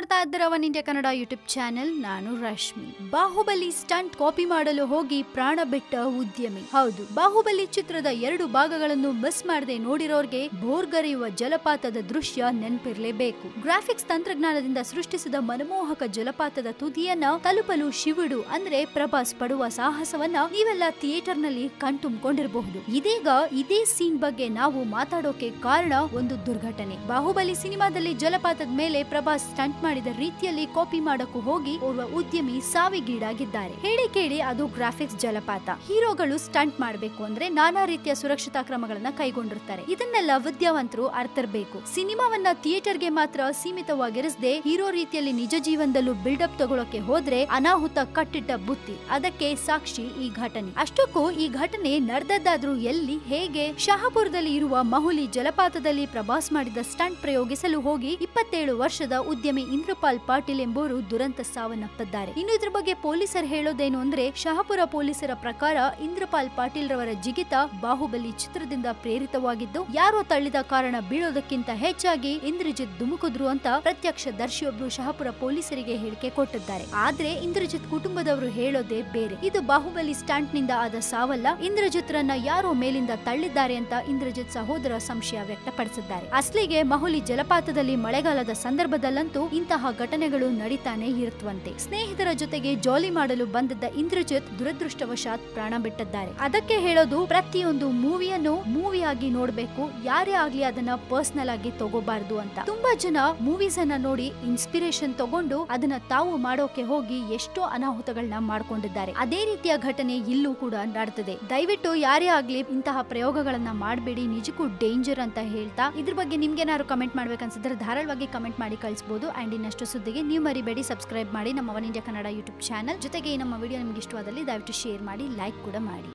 ನೋಡ್ತಾ ಇದ್ದೀರ one India Kannada YouTube channel? ನಾನು ರಶ್ಮಿ. ಬಾಹುಬಲಿ ಸ್ಟಂಟ್ ಕಾಪಿ ಮಾಡಲು ಹೋಗಿ ಪ್ರಾಣ ಬಿಟ್ಟ ಉದ್ಯಮಿ. ಹೌದು, ಬಾಹುಬಲಿ ಚಿತ್ರದ ಎರಡು ಭಾಗಗಳನ್ನು ಮಿಸ್ ಮಾಡದೆ ನೋಡಿರೋರ್ಗೆ ಬೋರ್ಗರೆಯುವ ಜಲಪಾತದ ದೃಶ್ಯ ನೆನಪಿರ್ಲೇಬೇಕು. ಗ್ರಾಫಿಕ್ಸ್ ತಂತ್ರಜ್ಞಾನದಿಂದ ಸೃಷ್ಟಿಸಿದ ಮನಮೋಹಕ ಜಲಪಾತದ ತುದಿಯನ್ನ ತಲುಪಲು ಶಿವುಡು ಅಂದ್ರೆ ಪ್ರಭಾಸ್ ಪಡುವ ಸಾಹಸವನ್ನ ನೀವೆಲ್ಲ ಥಿಯೇಟರ್ನಲ್ಲಿ ಕಣ್ತುಂಬಿಕೊಂಡಿರಬಹುದು. ಇದೀಗ ಇದೇ ಸೀನ್ ಬಗ್ಗೆ ನಾವು ಮಾತಾಡೋಕೆ ಕಾರಣ ಒಂದು ದುರ್ಘಟನೆ. ಬಾಹುಬಲಿ ಸಿನಿಮಾದಲ್ಲಿ ಜಲಪಾತದ ಮೇಲೆ ಪ್ರಭಾಸ್ ಸ್ಟಂಟ್ ಮಾಡಿದ ರೀತಿಯಲ್ಲಿ ಕಾಪಿ ಮಾಡಕ್ಕೂ ಹೋಗಿ ಓರ್ವ ಉದ್ಯಮಿ ಸಾವಿಗೀಡಾಗಿದ್ದಾರೆ. ಹೇಳಿ ಕೇಳಿ ಅದು ಗ್ರಾಫಿಕ್ಸ್ ಜಲಪಾತ. ಹೀರೋಗಳು ಸ್ಟಂಟ್ ಮಾಡಬೇಕು ಅಂದ್ರೆ ನಾನಾ ರೀತಿಯ ಸುರಕ್ಷತಾ ಕ್ರಮಗಳನ್ನ ಕೈಗೊಂಡಿರ್ತಾರೆ. ಇದನ್ನೆಲ್ಲ ವಿದ್ಯಾವಂತರು ಅರ್ಥರ್ಬೇಕು. ಸಿನಿಮಾವನ್ನ ಥಿಯೇಟರ್ಗೆ ಮಾತ್ರ ಸೀಮಿತವಾಗಿರಿಸದೆ ಹೀರೋ ರೀತಿಯಲ್ಲಿ ನಿಜ ಜೀವನದಲ್ಲೂ ಬಿಲ್ಡಪ್ ತಗೊಳಕ್ಕೆ ಹೋದ್ರೆ ಅನಾಹುತ ಕಟ್ಟಿಟ್ಟ ಬುತ್ತಿ. ಅದಕ್ಕೆ ಸಾಕ್ಷಿ ಈ ಘಟನೆ. ಅಷ್ಟಕ್ಕೂ ಈ ಘಟನೆ ನಡೆದದ್ದಾದ್ರೂ ಎಲ್ಲಿ, ಹೇಗೆ? ಶಹಾಪುರದಲ್ಲಿ ಇರುವ ಮಹುಲಿ ಜಲಪಾತದಲ್ಲಿ ಪ್ರಭಾಸ್ ಮಾಡಿದ ಸ್ಟಂಟ್ ಪ್ರಯೋಗಿಸಲು ಹೋಗಿ ಇಪ್ಪತ್ತೇಳು ವರ್ಷದ ಉದ್ಯಮಿ ಇಂದ್ರಪಾಲ್ ಪಾಟೀಲ್ ಎಂಬುವರು ದುರಂತ ಸಾವನ್ನಪ್ಪಿದ್ದಾರೆ. ಇನ್ನು ಇದ್ರ ಬಗ್ಗೆ ಪೊಲೀಸರು ಹೇಳೋದೇನು ಅಂದ್ರೆ, ಶಹಾಪುರ ಪೊಲೀಸರ ಪ್ರಕಾರ ಇಂದ್ರಪಾಲ್ ಪಾಟೀಲ್ ರವರ ಜಿಗಿತ ಬಾಹುಬಲಿ ಚಿತ್ರದಿಂದ ಪ್ರೇರಿತವಾಗಿದ್ದು, ಯಾರೋ ತಳ್ಳಿದ ಕಾರಣ ಬೀಳೋದಕ್ಕಿಂತ ಹೆಚ್ಚಾಗಿ ಇಂದ್ರಜಿತ್ ಧುಮುಕಿದ್ರು ಅಂತ ಪ್ರತ್ಯಕ್ಷ ದರ್ಶಿಯೊಬ್ರು ಶಹಾಪುರ ಪೊಲೀಸರಿಗೆ ಹೇಳಿಕೆ ಕೊಟ್ಟಿದ್ದಾರೆ. ಆದ್ರೆ ಇಂದ್ರಜಿತ್ ಕುಟುಂಬದವರು ಹೇಳೋದೇ ಬೇರೆ. ಇದು ಬಾಹುಬಲಿ ಸ್ಟಾಂಟ್ನಿಂದ ಆದ ಸಾವಲ್ಲ. ಇಂದ್ರಜಿತ್ ರನ್ನ ಯಾರೋ ಮೇಲಿಂದ ತಳ್ಳಿದ್ದಾರೆ ಅಂತ ಇಂದ್ರಜಿತ್ ಸಹೋದರ ಸಂಶಯ ವ್ಯಕ್ತಪಡಿಸಿದ್ದಾರೆ. ಅಸ್ಲಿಗೆ ಮಹುಲಿ ಜಲಪಾತದಲ್ಲಿ ಮಳೆಗಾಲದ ಸಂದರ್ಭದಲ್ಲಂತೂ ಇಂತಹ ಘಟನೆಗಳು ನಡೀತಾನೆ ಇರುತ್ತವಂತೆ. ಸ್ನೇಹಿತರ ಜೊತೆಗೆ ಜಾಲಿ ಮಾಡಲು ಬಂದಿದ್ದ ಇಂದ್ರಜಿತ್ ದುರದೃಷ್ಟವಶಾತ್ ಪ್ರಾಣ ಬಿಟ್ಟಿದ್ದಾರೆ. ಅದಕ್ಕೆ ಹೇಳೋದು ಪ್ರತಿಯೊಂದು ಮೂವಿಯನ್ನು ಮೂವಿಯಾಗಿ ನೋಡ್ಬೇಕು, ಯಾರೇ ಆಗ್ಲಿ ಅದನ್ನ ಪರ್ಸನಲ್ ಆಗಿ ತಗೋಬಾರ್ದು ಅಂತ. ತುಂಬಾ ಜನ ಮೂವೀಸ್ ಅನ್ನ ನೋಡಿ ಇನ್ಸ್ಪಿರೇಷನ್ ತಗೊಂಡು ಅದನ್ನ ತಾವು ಮಾಡೋಕೆ ಹೋಗಿ ಎಷ್ಟೋ ಅನಾಹುತಗಳನ್ನ ಮಾಡ್ಕೊಂಡಿದ್ದಾರೆ. ಅದೇ ರೀತಿಯ ಘಟನೆ ಇಲ್ಲೂ ಕೂಡ ನಡೆದಿದೆ. ದಯವಿಟ್ಟು ಯಾರೇ ಆಗ್ಲಿ ಇಂತಹ ಪ್ರಯೋಗಗಳನ್ನ ಮಾಡಬೇಡಿ, ನಿಜಕ್ಕೂ ಡೇಂಜರ್ ಅಂತ ಹೇಳ್ತಾ ಇದ್ರ ಬಗ್ಗೆ ನಿಮ್ಗೆ ಏನಾದ್ರು ಕಮೆಂಟ್ ಮಾಡ್ಬೇಕನ್ಸಿದ್ರೆ ಧಾರಾಳವಾಗಿ ಕಮೆಂಟ್ ಮಾಡಿ ಕಳಿಸಬಹುದು ಅಂಡ್ ಇನ್ನಷ್ಟು ಸುದ್ದಿಗೆ ನೀವು ಮರಿಬೇಡಿ ಸಬ್ಸ್ಕ್ರೈಬ್ ಮಾಡಿ ನಮ್ಮ one India Kannada YouTube channel ಜೊತೆಗೆ ನಮ್ಮ ವಿಡಿಯೋ ನಿಮ್ಗೆ ಇಷ್ಟವಾದಲ್ಲಿ ದಯವಿಟ್ಟು ಶೇರ್ ಮಾಡಿ ಲೈಕ್ ಕೂಡ ಮಾಡಿ.